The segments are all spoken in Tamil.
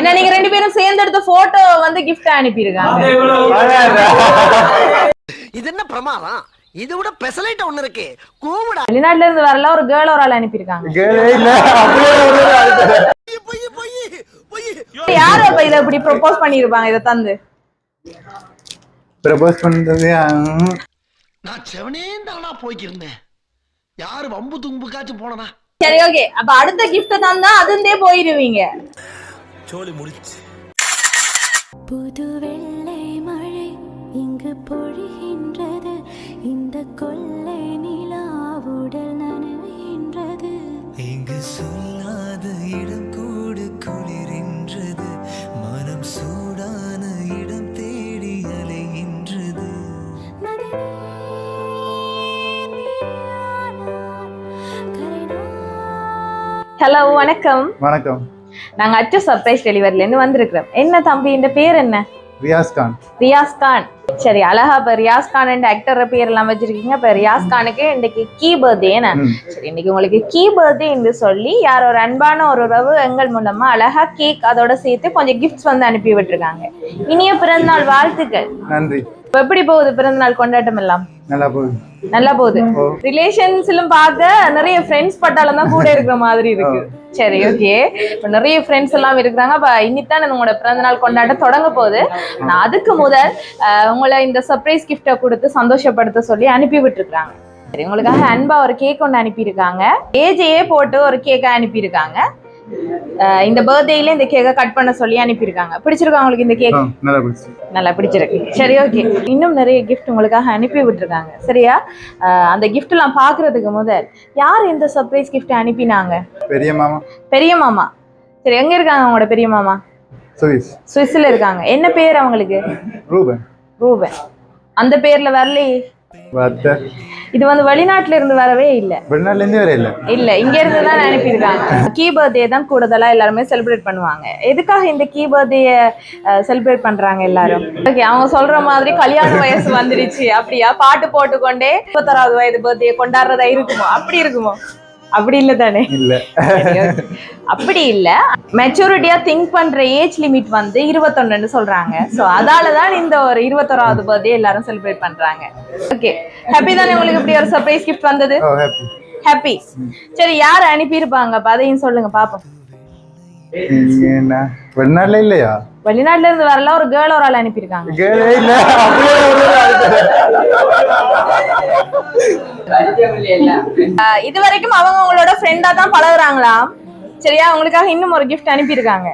என்ன நீங்க ரெண்டு பேரும் சேர்ந்து எடுத்த போட்டோ வந்து கிஃப்ட் அனுப்பியிருக்காங்க. இது என்ன பிரமாதம்? இது விட பெசலைட் ஒண்ணு இருக்கு. கூவிடா. வெளிநாட்டுல இருந்து வரல ஒரு கேர்ள் ஒரு ஆள் அனுப்பியிருக்காங்க. யாரு அப்ப இதை இப்படி ப்ரொபோஸ் பண்ணிருப்பாங்க இதை தந்து? ப்ரப்போஸ் பண்றது ஹம், நான் செவனே தானா போய்க்கிருந்தேன். யாரு வம்பு தும்புக்காச்சும் போனனா? சரி ஓகே அப்ப அடுத்த கிஃப்ட் தந்தா அதுந்தே போயிருவீங்க. புது வெள்ளை மழை இங்கு பொழிகின்றது. இந்த கொள்ளை நிலா உடல் நனவுகின்றது. இங்கு சொல்லாத இடம் கூடு குளிரின்றது. மனம் சூடான இடம் தேடி அலைகின்றது. ஹலோ வணக்கம். வணக்கம். நாங்க அச்சு சர்ப்ரைஸ் டெலிவரில இருந்து வந்திருக்கிறோம். என்ன தம்பி இந்த பேர் என்ன? ரியாஸ் கான். ரியாஸ் கான். சரி அழகா இப்ப ரியாஸ் கான் என்ற ஆக்டர் பேர் எல்லாம் வச்சிருக்கீங்க. இப்ப ரியாஸ் கானுக்கு இன்னைக்கு கீ பர்த்டே ம். சரி இன்னைக்கு உங்களுக்கு கீ பர்த்டே என்று சொல்லி யார் ஒரு அன்பான ஒரு உறவு எங்கள் மூலமா அழகா கேக் அதோட சேர்த்து கொஞ்சம் கிஃப்ட்ஸ் வந்து அனுப்பி விட்டுருக்காங்க. இனிய பிறந்தநாள் வாழ்த்துக்கள். நன்றி. இப்ப எப்படி போகுது பிறந்தநாள் கொண்டாட்டம் எல்லாம்? நல்லா போகுது. நல்லா போகுது. ரிலேஷன்ஸ்லும் பார்க்க நிறைய ஃப்ரெண்ட்ஸ் பட்டாளம் தான் கூட இருக்கிற மாதிரி இருக்கு. சரி ஓகே இப்ப நிறைய ஃப்ரெண்ட்ஸ் எல்லாம் இருக்கிறாங்க. அப்ப இன்னித்தான் உங்களோட பிறந்தநாள் கொண்டாட்டம் தொடங்க போகுது. நான் அதுக்கு முதல் உங்களை இந்த சர்ப்ரைஸ் கிஃப்டை கொடுத்து சந்தோஷப்படுத்த சொல்லி அனுப்பி விட்டுருக்காங்க சரி உங்களுக்காக அன்பா ஒரு கேக் ஒன்று அனுப்பியிருக்காங்க. ஏஜையே போட்டு ஒரு கேக்கை அனுப்பியிருக்காங்க. இந்த பர்த்டேல இந்த கேக்கை கட் பண்ண சொல்லி அனுப்பியிருக்காங்க. பிடிச்சிருக்கா உங்களுக்கு இந்த கேக் நல்லா போச்சு நல்லா பிடிச்சிருக்கு. சரி ஓகே இன்னும் நிறைய கிஃப்ட் உங்களுக்காக அனுப்பி விட்டுருக்காங்க. சரியா? அந்த gift எல்லாம் பார்க்கறதுக்கு முதல் யார் இந்த சர்ப்ரைஸ் gift அனுப்பினாங்க? பெரிய மாமா. பெரிய மாமா. சரி எங்க இருக்காங்க உங்களோட பெரிய மாமா? சுவிஸ். சுவிஸ்ல இருக்காங்க. என்ன பேர் அவங்களுக்கு? ரூபன். ரூபன். அந்த பேர்ல வரலையே. இது வந்து வெளிநாட்டுல இருந்து வரவே இல்லை. வெளிநாட்டுல இருந்தே வர இல்ல இல்ல இங்க இருந்து தான் அனுப்பியிருக்காங்க கீ பர்த்டே தான் கூடுதலா எல்லாருமே செலிப்ரேட் பண்ணுவாங்க. எதுக்காக இந்த கீ பர்த்டே செலிப்ரேட் பண்றாங்க எல்லாரும்? ஓகே அவங்க சொல்ற மாதிரி கல்யாண வயசு வந்துருச்சு அப்படியா? பாட்டு போட்டுக்கொண்டே முப்பத்தொராவது வயது பர்த்டே கொண்டாடுறதா இருக்குமோ? அப்படி இருக்குமோ? அப்படி இல்ல தானே? இல்ல. அப்படி இல்ல. மெச்சூரிட்டியா திங்க் பண்ற ஏஜ் லிமிட் வந்து இருபத்தொன்னு சொல்றாங்க. சோ அதால தான் இந்த ஒரு இருபத்தொராவது பர்த்டே எல்லாரும் செலிப்ரேட் பண்றாங்க. ஓகே ஹாப்பி தானே உங்களுக்கு இப்படி ஒரு சர்ப்ரைஸ் கிஃப்ட் வந்தது? ஹாப்பி ஹாப்பி சரி யார் அனுப்பியிருப்பாங்க? அதையும் சொல்லுங்க பாப்போம். இல்லையா? வெளிநாட்டுல இருந்து வரல ஒரு கேர்ள் ஒரு ஆள் அனுப்பியிருக்காங்க. இது வரைக்கும் அவங்க உங்களோட ஃப்ரெண்டா தான் பழகுறாங்களாம் சரியா? உங்களுக்காக இன்னும் ஒரு gift அனுப்பியிருக்காங்க.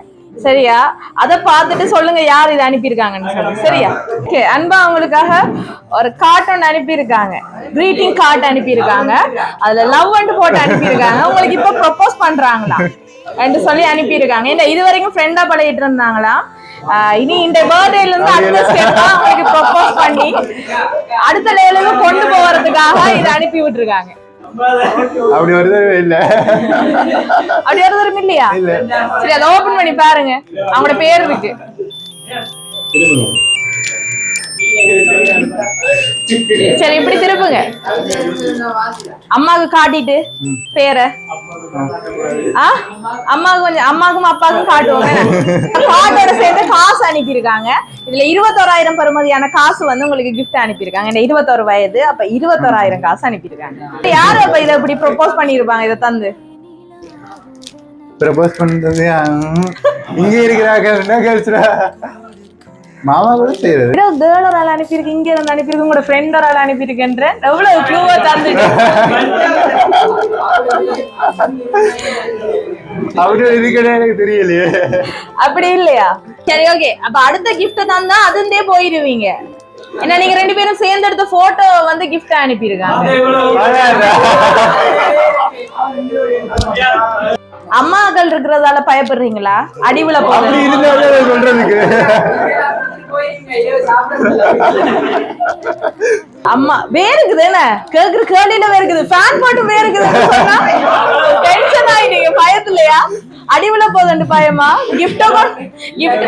சரியா? அத பார்த்துட்டு சொல்லுங்க யார் இதை அனுப்பியிருக்காங்கன்னு சொல்லி. சரியா? ஓகே அன்பா அவங்களுக்காக ஒரு கார்ட் ஒன்று அனுப்பியிருக்காங்க. Greeting கார்டு அனுப்பியிருக்காங்க. அதுல லவ் போட்டு அனுப்பியிருக்காங்க. உங்களுக்கு இப்ப ப்ரொபோஸ் பண்றாங்களா? என்று சொல்லி அனுப்பியிருக்காங்க. இந்த இது வரைக்கும் ஃப்ரெண்டா பழகிட்டு இருந்தாங்களாம் ஆஹ் இனி இந்த பர்த்டேல இருந்து அடுத்த ஸ்டெப் அவங்களுக்கு ப்ரொபோஸ் பண்ணி அடுத்த லெவலுக்கு கொண்டு போறதுக்காக இதை அனுப்பி விட்டுருக்காங்க. அப்படி வருது இல்ல. அப்படி ஒரு தரம் இல்லையா? இல்ல. சரி அதை ஓபன் பண்ணி பாருங்க. அவங்களோட பேர் இருக்கு. சரி இப்படி திருப்புங்க. அம்மாவுக்கு காட்டிட்டு பேரை. ஆ? அம்மாவுக்கு கொஞ்சம் அம்மாவுக்கும் அப்பாவுக்கும் காட்டுவாங்க கார்டோட சேர்த்து காசு அனுப்பியிருக்காங்க. இதுல இருபத்தோராயிரம் பெறுமதியான காசு வந்து உங்களுக்கு கிஃப்ட் அனுப்பியிருக்காங்க. இந்த இருபத்தோரு வயது அப்ப இருபத்தோராயிரம் காசு அனுப்பியிருக்காங்க. யாரு அப்ப இதை இப்படி ப்ரொபோஸ் பண்ணிருப்பாங்க இதை தந்து? ப்ரப்போஸ் பண்றது இங்கே இங்க இருக்கிறாங்க கேர்ள்ஸ்டா மாமா கூட செய்யறது. ஏதோ கேர்ள் ஒரு ஆள் அனுப்பியிருக்கு இங்க இருந்து அனுப்பியிருக்கு உங்களோட ஃப்ரெண்ட் ஒரு ஆள் அனுப்பியிருக்கேன்ற எவ்வளவு க்ளூவா தந்துட்டு அப்படி இருக்கிற எனக்கு தெரியலையே. அப்படி இல்லையா? சரி ஓகே அப்ப அடுத்த gift தந்தா அதுந்தே போயிருவீங்க. என்ன நீங்க ரெண்டு பேரும் சேர்ந்து எடுத்த போட்டோ வந்து gift அனுப்பியிருக்காங்க. அம்மாக்கள் இருக்கிறதால பயப்படுறீங்களா? அடிவுல சொல்றதுக்கு? அம்மா வேறுக்குது என்ன? கேக்குற கேள்வியில வேறுக்குது. ஃபேன் போட்டு வேறுக்குது டென்ஷன் ஆயிட்டீங்க பயத்துலயா அடிவுல போகுதுண்டு பயமா? கிஃப்ட கிஃப்ட்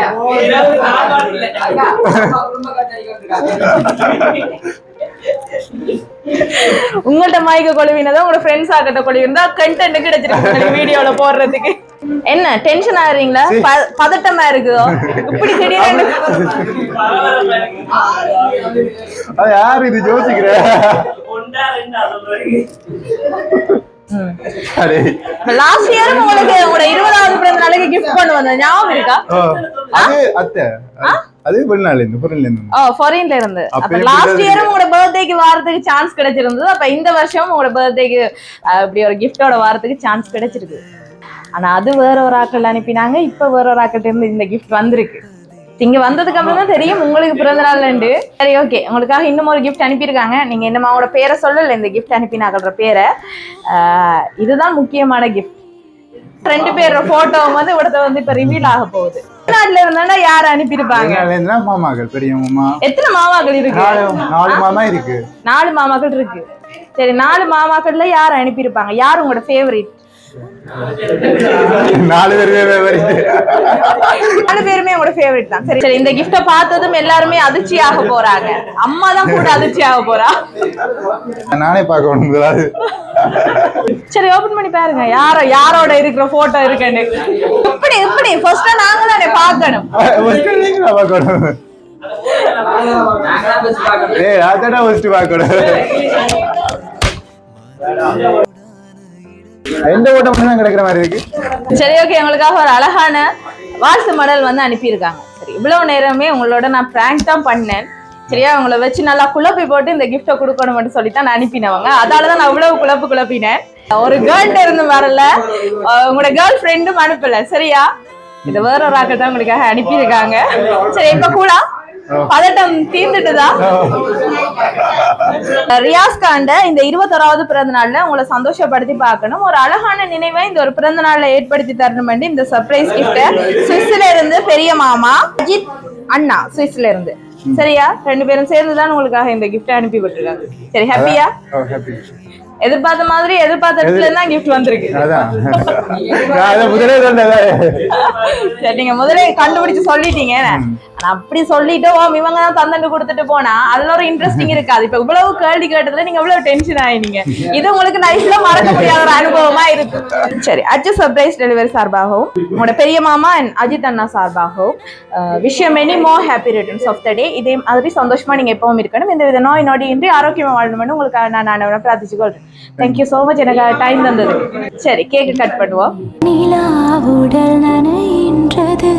உங்கள்ட்ட மாய்க்க கொழுவினதோ உங்களோட ஃப்ரெண்ட்ஸ் ஆகிட்ட கொழுவினதோ கண்டென்ட் கிடைச்சிருக்கு வீடியோல போடுறதுக்கு. என்ன டென்ஷன் ஆகுறீங்களா? பதட்டமா இருக்குதோ? இப்படி திடீர்னு யாரு இது யோசிக்கிற? அடே லாஸ்ட் இயர் உங்களுக்கு இருபதாவது பிறந்த நாளைக்கு கிஃப்ட் கொண்டு வந்தேன் ஞாபகம் இருக்கா? ஓ, அது அத்தை. அது வெளிநாள் இருந்து பொருள் இருந்து ஓ ஃபாரின்ல இருந்து அப்ப அப்ப லாஸ்ட் அது? இயரும் உங்களோட வாரத்துக்கு சான்ஸ் கிடைச்சிருந்தது. அப்ப இந்த வருஷம் உங்களோட பர்த்டேக்கு இப்படி ஒரு கிஃப்டோட வாரத்துக்கு சான்ஸ் கிடைச்சிருக்கு. ஆனா அது வேற ஒரு ஆட்கள் அனுப்பினாங்க. இப்ப வேற ஒரு ஆட்கிட்ட இருந்து இந்த கிஃப்ட் வந்திருக்கு. இங்க வந்ததுக்கு அப்புறம் தான் தெரியும் உங்களுக்கு பிறந்த நாள்ண்டு சரி ஓகே உங்களுக்காக இன்னும் ஒரு கிஃப்ட் அனுப்பியிருக்காங்க. நீங்க என்னமா அவங்களோட பேரை சொல்லல இந்த கிஃப்ட் அனுப்பினாங்கன்ற பேரை. இதுதான் முக்கியமான கிஃப்ட் ரெண்டு பேரோட போட்டோ வந்து இவடத்த வந்து இப்போ ரிவீல் ஆக போகுது. தமிழ்நாட்டுல இருந்தா யார் அனுப்பியிருப்பாங்க? மாமாக்கள் பெரிய மாமா எத்தனை மாமாக்கள் இருக்கு? நாலு மாமா இருக்கு. நாலு மாமாக்கள் இருக்கு. சரி நாலு மாமாக்கள்ல யார் அனுப்பியிருப்பாங்க? யார் உங்களோட ஃபேவரட் நாலு பேருமே உங்களோட ஃபேவரட் தான். சரி சரி இந்த கிஃப்ட பார்த்ததும் எல்லாருமே அதிர்ச்சியாக போறாங்க. அம்மா தான் கூட அதிர்ச்சியாக போறா. நானே பார்க்கணும் சரி ஓபன் பண்ணி பாருங்க. யாரோ யாரோட இருக்கிற போட்டோ இருக்குன்னு. இப்படி இப்படி. ஃபர்ஸ்ட் நாங்க தானே பார்க்கணும். பார்க்கணும்? ஏய் அதடா ஃபர்ஸ்ட் பார்க்கணும். எந்த ஓட்டம் மட்டும் தான் கிடைக்கிற மாதிரி இருக்கு. சரி ஓகே உங்களுக்காக ஒரு அழகான வாழ்த்து மடல் வந்து அனுப்பியிருக்காங்க. சரி இவ்வளவு நேரமே உங்களோட நான் பிராங்க் தான் பண்ணேன். சரியா உங்களை வச்சு நல்லா குழப்பி போட்டு இந்த கிஃப்ட்டை கொடுக்கணும்னு சொல்லி தான் நான் அனுப்பினவங்க. அதால தான் நான் இவ்வளவு குழப்பு குழப்பினேன். ஒரு கேர்ள்ட இருந்து வரல. உங்களோட கேர்ள் ஃப்ரெண்டும் அனுப்பல. சரியா? இது வேற ஒரு ஆக்கள் தான் உங்களுக்காக அனுப்பியிருக்காங்க. சரி இப்ப கூட. பதட்டம் தீர்ந்துட்டுதா? ரியாஸ் காண்ட இந்த இருபத்தொராவது பிறந்த நாள்ல உங்களை சந்தோஷப்படுத்தி பார்க்கணும். ஒரு அழகான நினைவை இந்த ஒரு பிறந்த நாள்ல ஏற்படுத்தி தரணும் இந்த சர்ப்ரைஸ் கிஃப்ட சுவிஸ்ல இருந்து பெரிய மாமா அஜித் அண்ணா சுவிஸ்ல இருந்து. சரியா? ரெண்டு பேரும் சேர்ந்து தான் உங்களுக்காக இந்த கிஃப்ட் அனுப்பி விட்டுருக்காங்க. சரி ஹாப்பியா எதிர்பார்த்த மாதிரி எதிர்பார்த்த இடத்துல தான் கிஃப்ட் வந்திருக்கு. முதலே சரி நீங்க முதல்ல கண்டுபிடிச்சு சொல்லிட்டீங்க. அப்படி சொல்லிட்டு ஓ இவங்க தான் தந்தண்டு கொடுத்துட்டு போனா அதுல ஒரு இன்ட்ரெஸ்டிங் இருக்காது. இப்ப இவ்வளவு கேள்வி கேட்டதுல நீங்க இவ்வளவு டென்ஷன் ஆயினீங்க. இது உங்களுக்கு லைஃப்ல மறக்க முடியாத ஒரு அனுபவமா இருக்கு. சரி அச்சு சர்ப்ரைஸ் டெலிவரி சார்பாகவும் உங்களோட பெரிய மாமா and அஜித் அண்ணா சார்பாகவும் விஷயம் many more happy returns of the day இதே மாதிரி சந்தோஷமா நீங்க எப்பவும் இருக்கணும். இந்த வித நோய் நொடி இன்றி ஆரோக்கியமா வாழணும்னு உங்களுக்கு நான் நான் பிரார்த்திச்சு கொள்றேன் தேங்க்யூ ஸோ மச் எனக்கு டைம் தந்தது. சரி கேக்கு கட் பண்ணுவோம். நிலாவுடல் நனைகின்றது.